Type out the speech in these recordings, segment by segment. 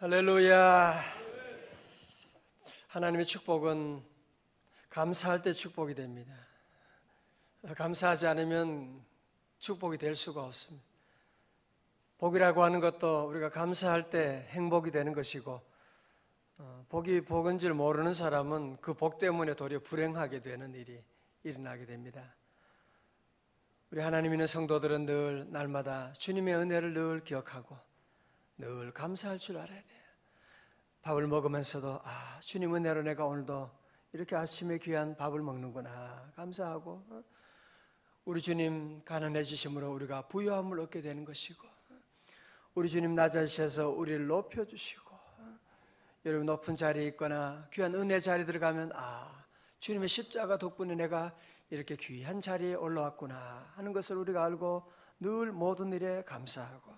할렐루야. 하나님의 축복은 감사할 때 축복이 됩니다. 감사하지 않으면 축복이 될 수가 없습니다. 복이라고 하는 것도 우리가 감사할 때 행복이 되는 것이고, 어, 복이 복인 줄 모르는 사람은 그 복 때문에 도리어 불행하게 되는 일이 일어나게 됩니다. 우리 하나님 있는 성도들은 늘 날마다 주님의 은혜를 늘 기억하고 늘 감사할 줄 알아야 돼요. 밥을 먹으면서도 아 주님 은혜로 내가 오늘도 이렇게 아침에 귀한 밥을 먹는구나 감사하고 어? 우리 주님 가난해지심으로 우리가 부유함을 얻게 되는 것이고 어? 우리 주님 낮아지셔서 우리를 높여주시고 어? 여러분 높은 자리에 있거나 귀한 은혜 자리에 들어가면 아 주님의 십자가 덕분에 내가 이렇게 귀한 자리에 올라왔구나 하는 것을 우리가 알고 늘 모든 일에 감사하고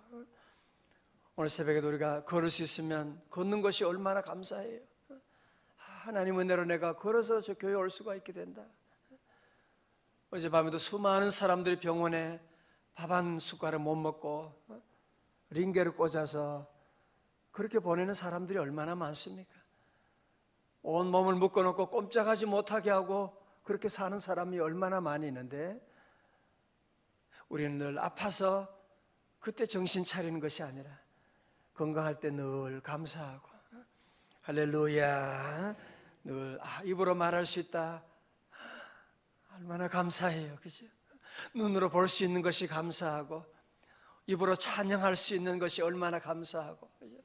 오늘 새벽에도 우리가 걸을 수 있으면 걷는 것이 얼마나 감사해요. 하나님 은혜로 내가 걸어서 저 교회 올 수가 있게 된다. 어젯밤에도 수많은 사람들이 병원에 밥 한 숟가락 못 먹고 링게를 꽂아서 그렇게 보내는 사람들이 얼마나 많습니까? 온 몸을 묶어놓고 꼼짝하지 못하게 하고 그렇게 사는 사람이 얼마나 많이 있는데 우리는 늘 아파서 그때 정신 차리는 것이 아니라 건강할 때 늘 감사하고 할렐루야 늘 아, 입으로 말할 수 있다 얼마나 감사해요 그죠 눈으로 볼 수 있는 것이 감사하고 입으로 찬양할 수 있는 것이 얼마나 감사하고 그죠?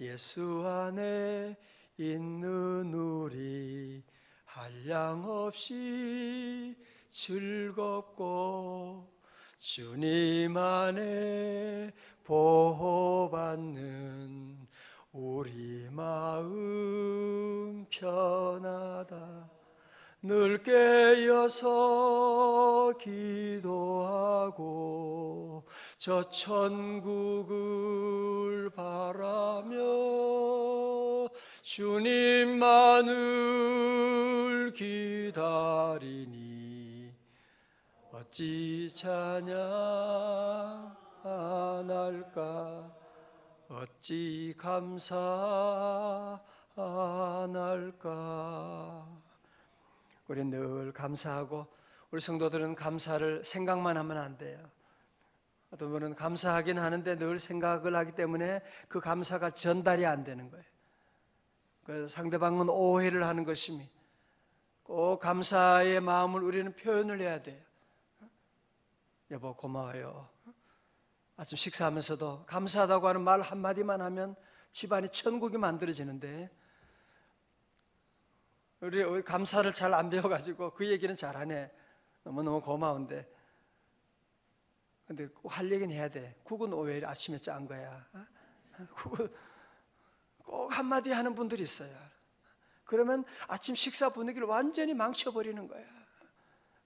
예수 안에 있는 우리 한량 없이 즐겁고 주님 안에 보호받는 우리 마음 편하다. 늘 깨어서 기도하고 저 천국을 바라며 주님만을 기다리니 어찌 찬 양할까 어찌 감사할까 우리 늘 감사하고 우리 성도들은 감사를 생각만 하면 안 돼요. 어떤 분은 감사하긴 하는데 늘 생각을 하기 때문에 그 감사가 전달이 안 되는 거예요. 그 상대방은 오해를 하는 것이니 꼭 감사의 마음을 우리는 표현을 해야 돼요. 여보 고마워요. 아침 식사하면서도 감사하다고 하는 말 한마디만 하면 집안이 천국이 만들어지는데 우리 우리 감사를 잘 안 배워가지고 그 얘기는 잘하네. 너무너무 고마운데. 근데 꼭 할 얘기는 해야 돼. 국은 왜 아침에 짠 거야? 어? 국은 꼭 한마디 하는 분들이 있어요. 그러면 아침 식사 분위기를 완전히 망쳐버리는 거야.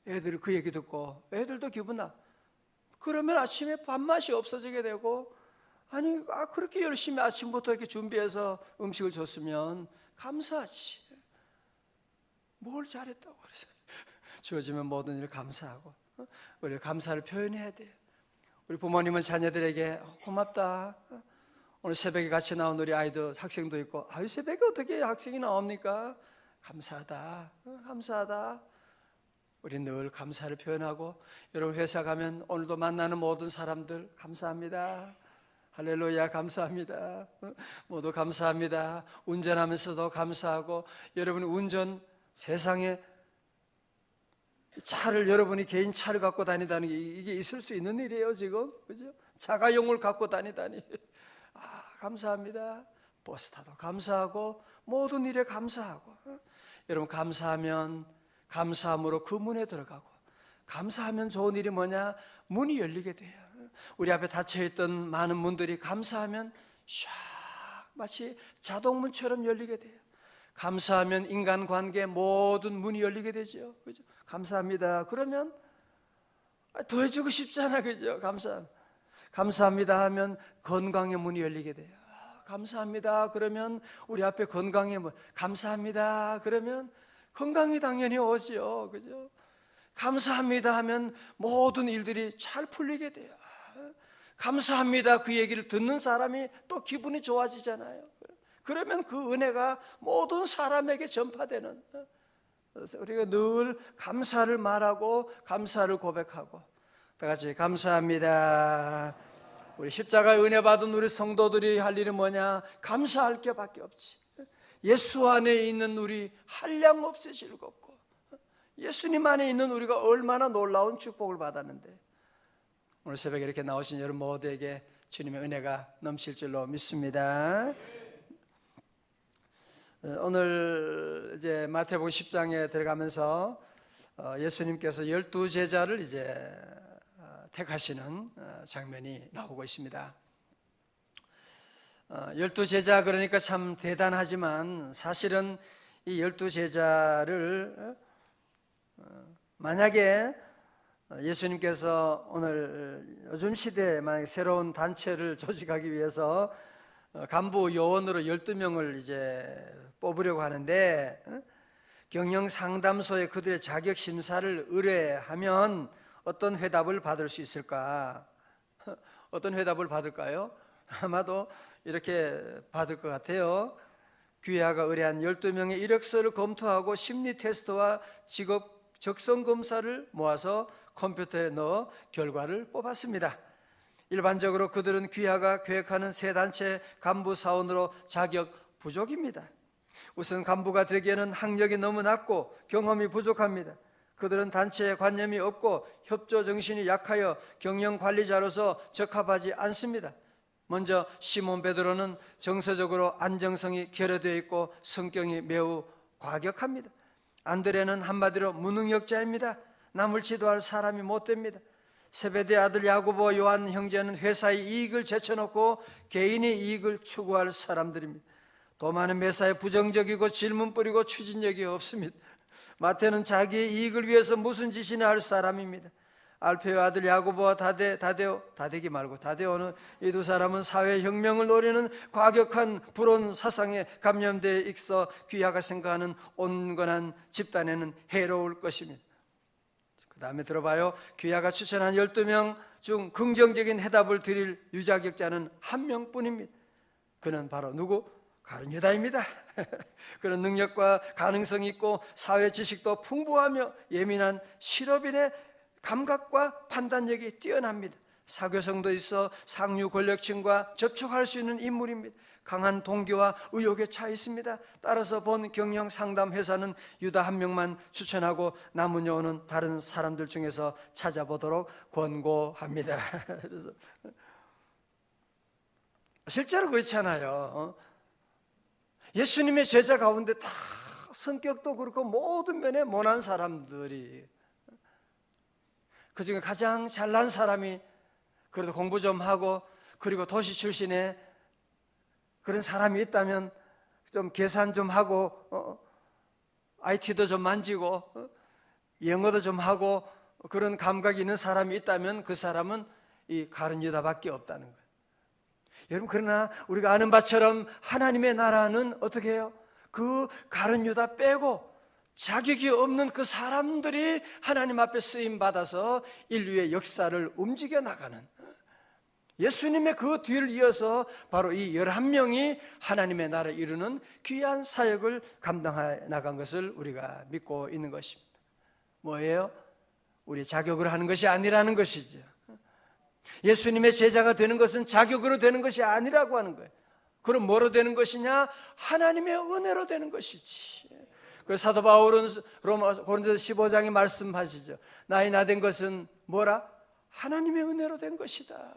애들이 그 얘기 듣고 애들도 기분 나. 그러면 아침에 밥맛이 없어지게 되고 아니 아 그렇게 열심히 아침부터 이렇게 준비해서 음식을 줬으면 감사하지. 뭘 잘했다고 그래서 주어지면 모든 일 감사하고 어? 우리 감사를 표현해야 돼요. 우리 부모님은 자녀들에게 어, 고맙다. 어? 오늘 새벽에 같이 나온 우리 아이도 학생도 있고 아이 새벽에 어떻게 학생이 나옵니까? 감사하다. 감사하다. 우리 늘 감사를 표현하고 여러분 회사 가면 오늘도 만나는 모든 사람들 감사합니다. 할렐루야 감사합니다. 모두 감사합니다. 운전하면서도 감사하고 여러분 운전 세상에 차를 여러분이 개인 차를 갖고 다니다는 게 이게 있을 수 있는 일이에요 지금 그죠? 자가용을 갖고 다니다니 아 감사합니다. 버스 타도 감사하고 모든 일에 감사하고 어? 여러분 감사하면 감사함으로 그 문에 들어가고 감사하면 좋은 일이 뭐냐 문이 열리게 돼요. 우리 앞에 닫혀있던 많은 문들이 감사하면 샥 마치 자동문처럼 열리게 돼요. 감사하면 인간관계 모든 문이 열리게 되죠. 그죠? 감사합니다. 그러면 더 해주고 싶잖아, 그죠? 감사. 감사합니다 하면 건강의 문이 열리게 돼요. 감사합니다. 그러면 우리 앞에 건강의 문. 감사합니다. 그러면 건강이 당연히 오죠, 그죠? 감사합니다 하면 모든 일들이 잘 풀리게 돼요. 감사합니다. 그 얘기를 듣는 사람이 또 기분이 좋아지잖아요. 그러면 그 은혜가 모든 사람에게 전파되는 그래서 우리가 늘 감사를 말하고 감사를 고백하고 다 같이 감사합니다. 우리 십자가 은혜 받은 우리 성도들이 할 일은 뭐냐? 감사할 게밖에 없지. 예수 안에 있는 우리 한량 없이 즐겁고 예수님 안에 있는 우리가 얼마나 놀라운 축복을 받았는데 오늘 새벽에 이렇게 나오신 여러분 모두에게 주님의 은혜가 넘칠 줄로 믿습니다. 어, 오늘 이제 마태복음 10장에 들어가면서 어, 예수님께서 열두 제자를 이제 어, 택하시는 장면이 나오고 있습니다. 열두 제자 그러니까 참 대단하지만 사실은 이 열두 제자를 만약에 예수님께서 오늘 요즘 시대에 만약 새로운 단체를 조직하기 위해서 간부 요원으로 12명을 이제 뽑으려고 하는데 경영 상담소에 그들의 자격 심사를 의뢰하면 어떤 회답을 받을 수 있을까? 어떤 회답을 받을까요? 아마도 이렇게 받을 것 같아요. 귀하가 의뢰한 12명의 이력서를 검토하고 심리 테스트와 직업 적성 검사를 모아서 컴퓨터에 넣어 결과를 뽑았습니다. 일반적으로 그들은 귀하가 계획하는 세 단체 간부 사원으로 자격 부족입니다. 우선 간부가 되기에는 학력이 너무 낮고 경험이 부족합니다. 그들은 단체에 관념이 없고 협조 정신이 약하여 경영 관리자로서 적합하지 않습니다. 먼저 시몬 베드로는 정서적으로 안정성이 결여되어 있고 성격이 매우 과격합니다. 안드레는 한마디로 무능력자입니다. 남을 지도할 사람이 못 됩니다. 세베대 아들 야고보 요한 형제는 회사의 이익을 제쳐놓고 개인의 이익을 추구할 사람들입니다. 더 많은 매사에 부정적이고 질문 뿌리고 추진력이 없습니다. 마태는 자기의 이익을 위해서 무슨 짓이나 할 사람입니다. 알페오 아들 야고보와 다데 다데오 다데기 말고 다데오는 이 두 사람은 사회 혁명을 노리는 과격한 불온 사상에 감염돼 있어 귀하가 생각하는 온건한 집단에는 해로울 것입니다. 그 다음에 들어봐요. 귀하가 추천한 12명 중 긍정적인 해답을 드릴 유자격자는 한 명뿐입니다. 그는 바로 누구? 가룟 유다입니다. 그런 능력과 가능성이 있고 사회 지식도 풍부하며 예민한 실업인의 감각과 판단력이 뛰어납니다. 사교성도 있어 상류 권력층과 접촉할 수 있는 인물입니다. 강한 동기와 의욕에 차 있습니다. 따라서 본 경영 상담 회사는 유다 한 명만 추천하고 남은 요원은 다른 사람들 중에서 찾아보도록 권고합니다. 그래서 실제로 그렇잖아요. 예수님의 제자 가운데 다 성격도 그렇고 모든 면에 모난 사람들이 그 중에 가장 잘난 사람이 그래도 공부 좀 하고 그리고 도시 출신의 그런 사람이 있다면 좀 계산 좀 하고 어, IT도 좀 만지고 어, 영어도 좀 하고 그런 감각이 있는 사람이 있다면 그 사람은 이 가른 유다밖에 없다는 거예요. 여러분 그러나 우리가 아는 바처럼 하나님의 나라는 어떻게 해요? 그 가른 유다 빼고 자격이 없는 그 사람들이 하나님 앞에 쓰임 받아서 인류의 역사를 움직여 나가는 예수님의 그 뒤를 이어서 바로 이 11명이 하나님의 나라를 이루는 귀한 사역을 감당해 나간 것을 우리가 믿고 있는 것입니다. 뭐예요? 우리 자격으로 하는 것이 아니라는 것이죠. 예수님의 제자가 되는 것은 자격으로 되는 것이 아니라고 하는 거예요. 그럼 뭐로 되는 것이냐? 하나님의 은혜로 되는 것이지. 그 사도 바울은 로마 고린도서 15장에 말씀하시죠. 나이 나 된 것은 뭐라? 하나님의 은혜로 된 것이다.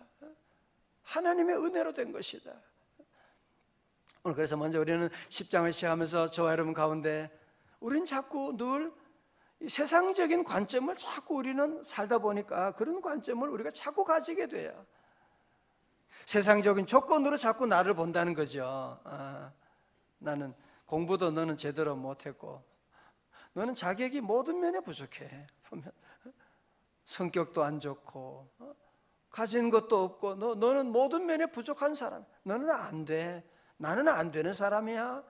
하나님의 은혜로 된 것이다. 오늘 그래서 먼저 우리는 10장을 시작하면서 저와 여러분 가운데 우린 자꾸 늘 세상적인 관점을 자꾸 우리는 살다 보니까 그런 관점을 우리가 자꾸 가지게 돼요. 세상적인 조건으로 자꾸 나를 본다는 거죠. 아, 나는 공부도 너는 제대로 못했고, 너는 자격이 모든 면에 부족해. 보면 성격도 안 좋고, 어? 가진 것도 없고, 너, 너는 모든 면에 부족한 사람. 너는 안 돼. 나는 안 되는 사람이야.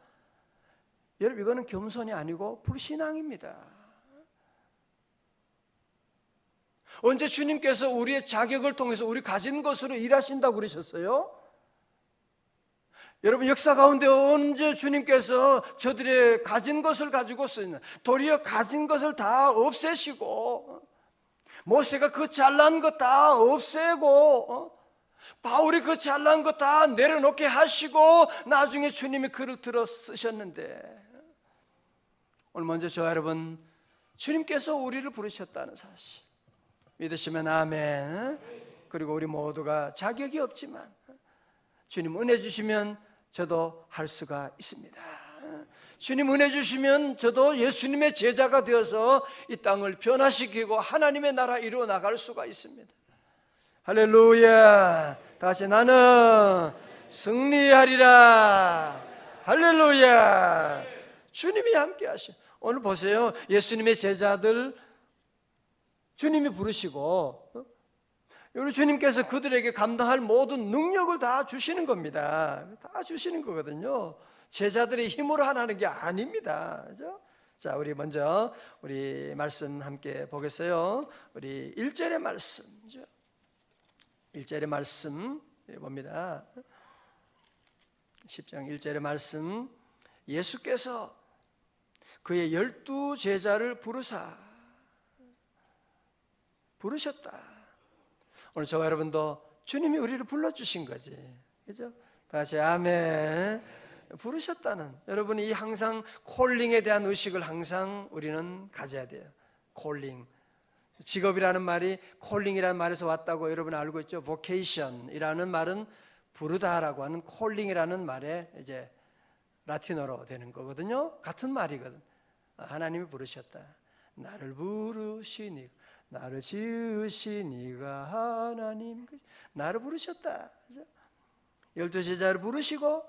여러분, 이거는 겸손이 아니고 불신앙입니다. 언제 주님께서 우리의 자격을 통해서 우리 가진 것으로 일하신다고 그러셨어요? 여러분 역사 가운데 언제 주님께서 저들의 가진 것을 가지고 쓰냐 도리어 가진 것을 다 없애시고 모세가 그 잘난 것 다 없애고 어? 바울이 그 잘난 것 다 내려놓게 하시고 나중에 주님이 글을 들어 쓰셨는데 오늘 먼저 저 여러분 주님께서 우리를 부르셨다는 사실 믿으시면 아멘 그리고 우리 모두가 자격이 없지만 주님 은혜 주시면 저도 할 수가 있습니다. 주님 은혜 주시면 저도 예수님의 제자가 되어서 이 땅을 변화시키고 하나님의 나라 이루어 나갈 수가 있습니다. 할렐루야. 다시 나는 승리하리라. 할렐루야. 주님이 함께 하시. 오늘 보세요. 예수님의 제자들 주님이 부르시고 어? 우리 주님께서 그들에게 감당할 모든 능력을 다 주시는 겁니다. 다 주시는 거거든요. 제자들의 힘으로 하나는 게 아닙니다. 그죠? 자, 우리 먼저 우리 말씀 함께 보겠어요. 우리 1절의 말씀이죠. 1절의 말씀 봅니다. 10장 1절의 말씀. 예수께서 그의 열두 제자를 부르사 부르셨다. 오늘 저와 여러분도 주님이 우리를 불러주신 거지. 그죠? 다시 아멘. 부르셨다는 여러분이 항상 콜링에 대한 의식을 항상 우리는 가져야 돼요. 콜링. 직업이라는 말이 콜링이라는 말에서 왔다고 여러분 알고 있죠? vocation이라는 말은 부르다라고 하는 콜링이라는 말에 이제 라틴어로 되는 거거든요. 같은 말이거든. 하나님이 부르셨다. 나를 부르시니 나를 지으시니가 하나님 나를 부르셨다. 열두 제자를 부르시고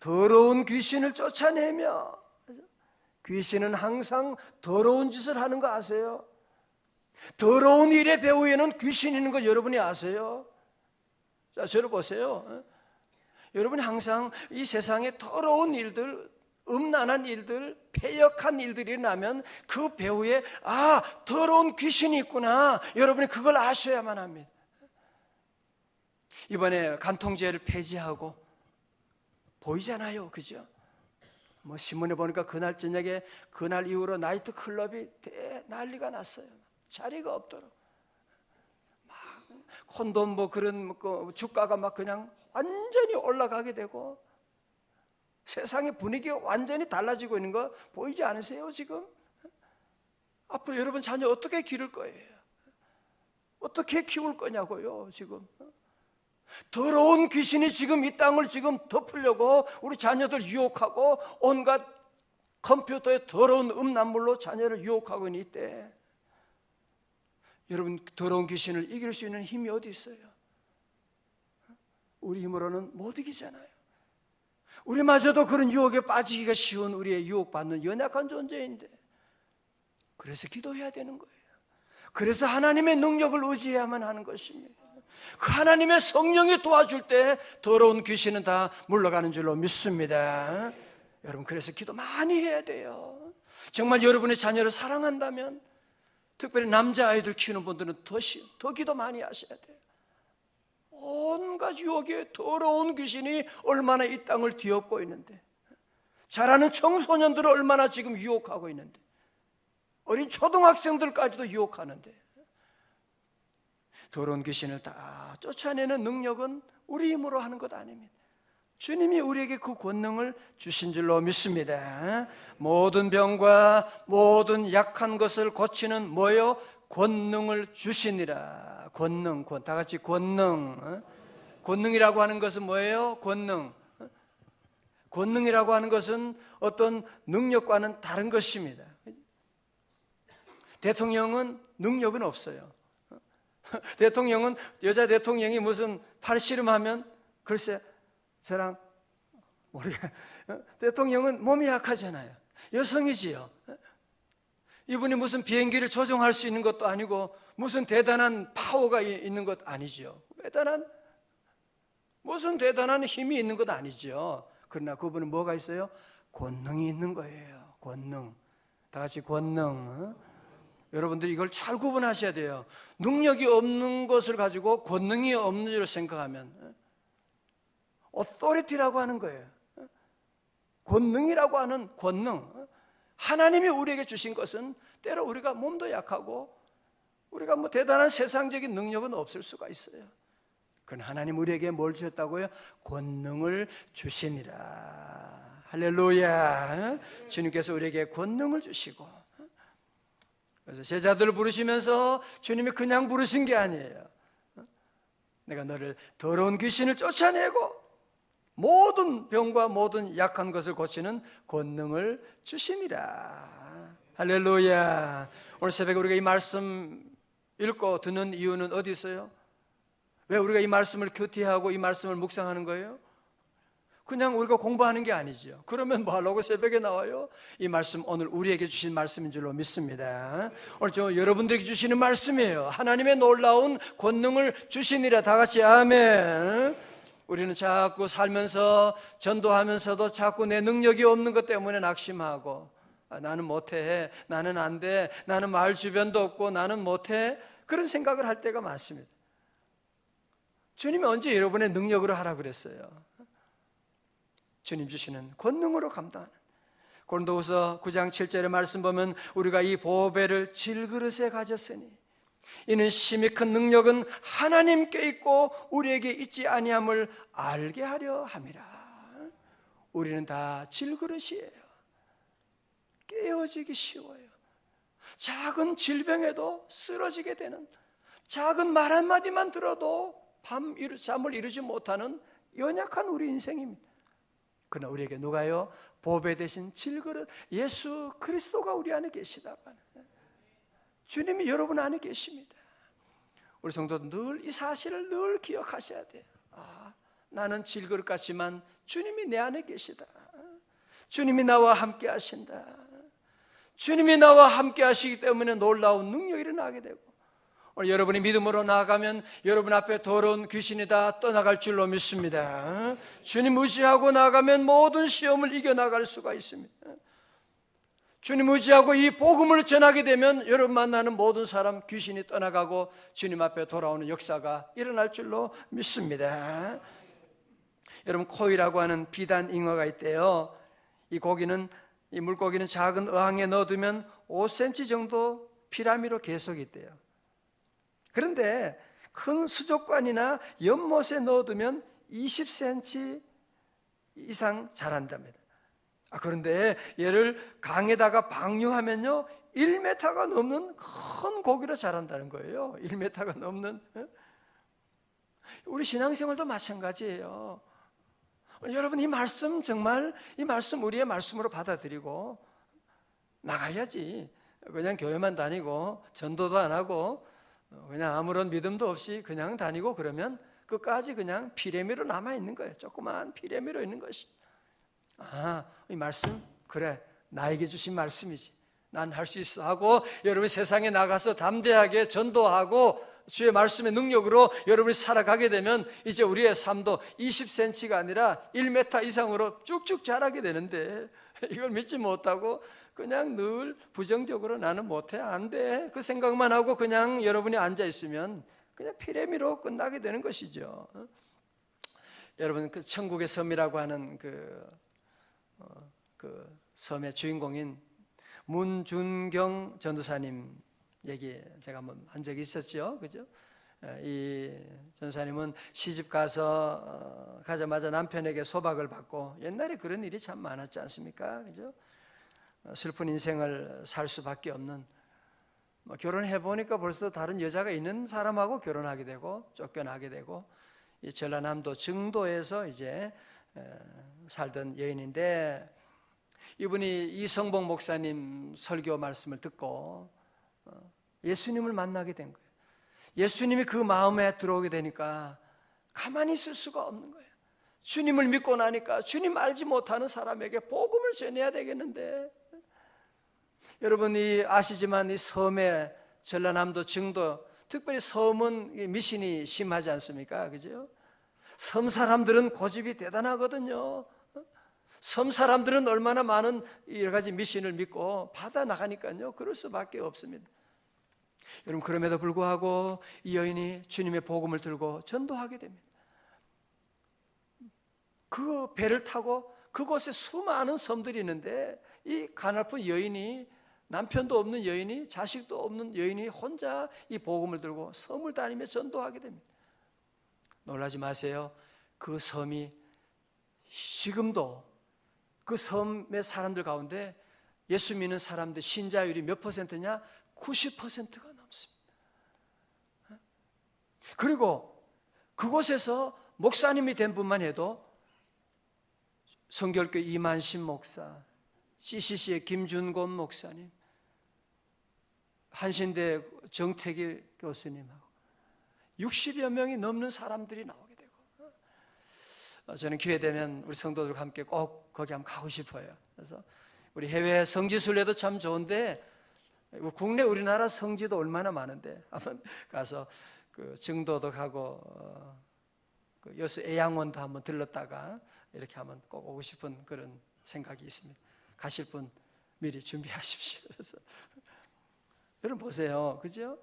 더러운 귀신을 쫓아내며 귀신은 항상 더러운 짓을 하는 거 아세요? 더러운 일의 배후에는 귀신이 있는 거 여러분이 아세요? 자, 저를 보세요. 여러분이 항상 이 세상에 더러운 일들, 음란한 일들, 폐역한 일들이 나면 그 배후에 아 더러운 귀신이 있구나. 여러분이 그걸 아셔야만 합니다. 이번에 간통죄를 폐지하고 보이잖아요, 그죠? 뭐 신문에 보니까 그날 저녁에 그날 이후로 나이트 클럽이 대 난리가 났어요. 자리가 없도록 막 콘돔 뭐 그런 그 주가가 막 그냥 완전히 올라가게 되고 세상의 분위기가 완전히 달라지고 있는 거 보이지 않으세요, 지금? 앞으로 여러분 자녀 어떻게 기를 거예요? 어떻게 키울 거냐고요, 지금? 더러운 귀신이 지금 이 땅을 지금 덮으려고 우리 자녀들 유혹하고 온갖 컴퓨터의 더러운 음란물로 자녀를 유혹하고 있는 이때 여러분 더러운 귀신을 이길 수 있는 힘이 어디 있어요? 우리 힘으로는 못 이기잖아요. 우리마저도 그런 유혹에 빠지기가 쉬운 우리의 유혹받는 연약한 존재인데 그래서 기도해야 되는 거예요. 그래서 하나님의 능력을 의지해야만 하는 것입니다. 그 하나님의 성령이 도와줄 때 더러운 귀신은 다 물러가는 줄로 믿습니다. 여러분 그래서 기도 많이 해야 돼요. 정말 여러분의 자녀를 사랑한다면 특별히 남자 아이들 키우는 분들은 더, 시, 더 기도 많이 하셔야 돼요. 온갖 유혹에 더러운 귀신이 얼마나 이 땅을 뒤엎고 있는데 자라는 청소년들을 얼마나 지금 유혹하고 있는데 어린 초등학생들까지도 유혹하는데 더러운 귀신을 다 쫓아내는 능력은 우리 힘으로 하는 것 아닙니다. 주님이 우리에게 그 권능을 주신 줄로 믿습니다. 모든 병과 모든 약한 것을 고치는 뭐요? 권능을 주시니라. 권능, 권, 다 같이 권능. 권능이라고 하는 것은 뭐예요? 권능. 권능이라고 하는 것은 어떤 능력과는 다른 것입니다. 대통령은 능력은 없어요. 대통령은 여자 대통령이 무슨 팔씨름하면 글쎄 저랑 우리 대통령은 몸이 약하잖아요. 여성이지요. 이분이 무슨 비행기를 조종할 수 있는 것도 아니고 무슨 대단한 파워가 있는 것 아니지요. 대단한 무슨 대단한 힘이 있는 것 아니지요. 그러나 그분은 뭐가 있어요? 권능이 있는 거예요. 권능. 다 같이 권능. 여러분들이 이걸 잘 구분하셔야 돼요. 능력이 없는 것을 가지고 권능이 없는 줄 생각하면 authority라고 하는 거예요. 권능이라고 하는 권능. 하나님이 우리에게 주신 것은 때로 우리가 몸도 약하고 우리가 뭐 대단한 세상적인 능력은 없을 수가 있어요. 그건 하나님 우리에게 뭘 주셨다고요? 권능을 주시니라. 할렐루야. 주님께서 우리에게 권능을 주시고. 그래서 제자들을 부르시면서 주님이 그냥 부르신 게 아니에요. 내가 너를 더러운 귀신을 쫓아내고 모든 병과 모든 약한 것을 고치는 권능을 주시니라. 할렐루야. 오늘 새벽에 우리가 이 말씀 읽고 듣는 이유는 어디 있어요? 왜 우리가 이 말씀을 교티하고 이 말씀을 묵상하는 거예요? 그냥 우리가 공부하는 게 아니죠. 그러면 뭐 하려고 새벽에 나와요? 이 말씀 오늘 우리에게 주신 말씀인 줄로 믿습니다. 오늘 저 여러분들에게 주시는 말씀이에요. 하나님의 놀라운 권능을 주시니라 다 같이 아멘. 우리는 자꾸 살면서 전도하면서도 자꾸 내 능력이 없는 것 때문에 낙심하고 아, 나는 못해, 나는 안 돼, 나는 마을 주변도 없고 나는 못해 그런 생각을 할 때가 많습니다. 주님이 언제 여러분의 능력으로 하라 그랬어요? 주님 주시는 권능으로 감당하는 고린도후서 9장 7절의 말씀 보면 우리가 이 보배를 질그릇에 가졌으니 이는 심히 큰 능력은 하나님께 있고 우리에게 있지 아니함을 알게 하려 함이라. 우리는 다 질그릇이에요. 깨어지기 쉬워요. 작은 질병에도 쓰러지게 되는 작은 말 한마디만 들어도 밤 잠을 이루지 못하는 연약한 우리 인생입니다. 그러나 우리에게 누가요? 보배 대신 질그릇 예수 그리스도가 우리 안에 계시다. 주님이 여러분 안에 계십니다. 우리 성도 늘 이 사실을 늘 기억하셔야 돼요. 아, 나는 질그릇 같지만 주님이 내 안에 계시다. 주님이 나와 함께 하신다. 주님이 나와 함께 하시기 때문에 놀라운 능력이 일어나게 되고 오늘 여러분이 믿음으로 나아가면 여러분 앞에 더러운 귀신이 다 떠나갈 줄로 믿습니다. 주님 의지하고 나가면 모든 시험을 이겨나갈 수가 있습니다. 주님 의지하고 이 복음을 전하게 되면 여러분 만나는 모든 사람 귀신이 떠나가고 주님 앞에 돌아오는 역사가 일어날 줄로 믿습니다. 여러분 코이라고 하는 비단 잉어가 있대요. 이 고기는 이 물고기는 작은 어항에 넣어두면 5cm 정도 피라미로 계속 있대요. 그런데 큰 수족관이나 연못에 넣어두면 20cm 이상 자란답니다. 아, 그런데 얘를 강에다가 방류하면요 1m가 넘는 큰 고기로 자란다는 거예요. 1m가 넘는 우리 신앙생활도 마찬가지예요. 여러분 이 말씀 정말 이 말씀 우리의 말씀으로 받아들이고 나가야지. 그냥 교회만 다니고 전도도 안 하고 그냥 아무런 믿음도 없이 그냥 다니고 그러면 끝까지 그냥 피레미로 남아 있는 거예요. 조그만 피레미로 있는 것이. 아, 이 말씀 그래 나에게 주신 말씀이지. 난 할 수 있어 하고 여러분 세상에 나가서 담대하게 전도하고 주의 말씀의 능력으로 여러분이 살아가게 되면 이제 우리의 삶도 20cm가 아니라 1m 이상으로 쭉쭉 자라게 되는데 이걸 믿지 못하고 그냥 늘 부정적으로 나는 못해 안 돼 그 생각만 하고 그냥 여러분이 앉아 있으면 그냥 피레미로 끝나게 되는 것이죠. 여러분 그 천국의 섬이라고 하는 그, 어, 그 섬의 주인공인 문준경 전도사님 얘기 제가 한번 한 적이 있었죠, 그죠? 이 전사님은 시집 가서 어, 가자마자 남편에게 소박을 받고 옛날에 그런 일이 참 많았지 않습니까, 그죠? 슬픈 인생을 살 수밖에 없는 뭐 결혼해 보니까 벌써 다른 여자가 있는 사람하고 결혼하게 되고 쫓겨나게 되고 이 전라남도 증도에서 이제 살던 여인인데 이분이 이성봉 목사님 설교 말씀을 듣고 어, 예수님을 만나게 된 거예요. 예수님이 그 마음에 들어오게 되니까 가만히 있을 수가 없는 거예요. 주님을 믿고 나니까 주님 알지 못하는 사람에게 복음을 전해야 되겠는데 여러분이 아시지만 이 섬의 전라남도 증도 특별히 섬은 미신이 심하지 않습니까? 그죠? 섬 사람들은 고집이 대단하거든요. 섬 사람들은 얼마나 많은 여러 가지 미신을 믿고 받아 나가니까요. 그럴 수밖에 없습니다. 여러분 그럼에도 불구하고 이 여인이 주님의 복음을 들고 전도하게 됩니다. 그 배를 타고 그곳에 수많은 섬들이 있는데 이 가나픈 여인이 남편도 없는 여인이 자식도 없는 여인이 혼자 이 복음을 들고 섬을 다니며 전도하게 됩니다. 놀라지 마세요. 그 섬이 지금도 그 섬의 사람들 가운데 예수 믿는 사람들 신자율이 몇 퍼센트냐? 90%가 넘습니다. 그리고 그곳에서 목사님이 된 분만 해도 성결교 이만신 목사, CCC의 김준곤 목사님, 한신대 정태기 교수님하고 60여 명이 넘는 사람들이 나오게 되고 어, 저는 기회 되면 우리 성도들과 함께 꼭 거기 한번 가고 싶어요. 그래서 우리 해외 성지 순례도 참 좋은데 국내 우리나라 성지도 얼마나 많은데 한번 가서 그 증도도 가고 어, 그 여수 애양원도 한번 들렀다가 이렇게 한번 꼭 오고 싶은 그런 생각이 있습니다. 가실 분 미리 준비하십시오. 그래서 여러분 보세요, 그죠?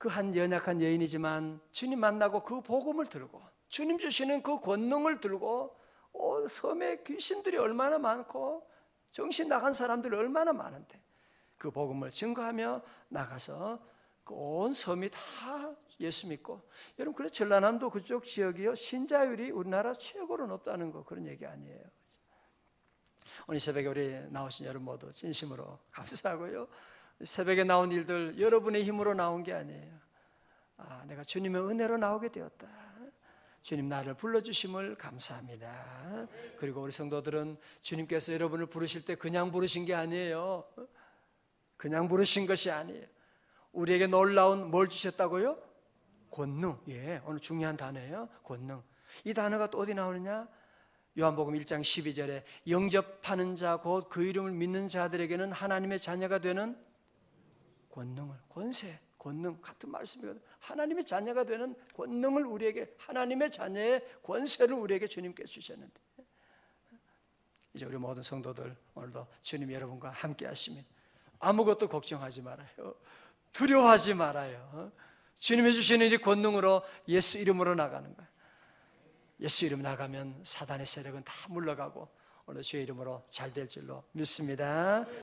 그 한 연약한 여인이지만 주님 만나고 그 복음을 들고 주님 주시는 그 권능을 들고 온 섬에 귀신들이 얼마나 많고 정신 나간 사람들이 얼마나 많은데 그 복음을 증거하며 나가서 그 온 섬이 다 예수 믿고 여러분 그래 전라남도 그쪽 지역이요 신자율이 우리나라 최고로 높다는 거 그런 얘기 아니에요. 오늘 새벽에 우리 나오신 여러분 모두 진심으로 감사하고요. 새벽에 나온 일들 여러분의 힘으로 나온 게 아니에요. 아, 내가 주님의 은혜로 나오게 되었다. 주님 나를 불러주심을 감사합니다. 그리고 우리 성도들은 주님께서 여러분을 부르실 때 그냥 부르신 게 아니에요. 그냥 부르신 것이 아니에요. 우리에게 놀라운 뭘 주셨다고요? 권능. 예, 오늘 중요한 단어예요. 권능. 이 단어가 또 어디 나오느냐? 요한복음 1장 12절에 영접하는 자 곧 그 이름을 믿는 자들에게는 하나님의 자녀가 되는 권능을 권세 권능 같은 말씀이거든요. 하나님의 자녀가 되는 권능을 우리에게 하나님의 자녀의 권세를 우리에게 주님께 주셨는데 이제 우리 모든 성도들 오늘도 주님 여러분과 함께 하시면 아무것도 걱정하지 말아요. 두려워하지 말아요. 주님이 주시는 이 권능으로 예수 이름으로 나가는 거예요. 예수 이름 나가면 사단의 세력은 다 물러가고 오늘 주의 이름으로 잘 될 줄로 믿습니다.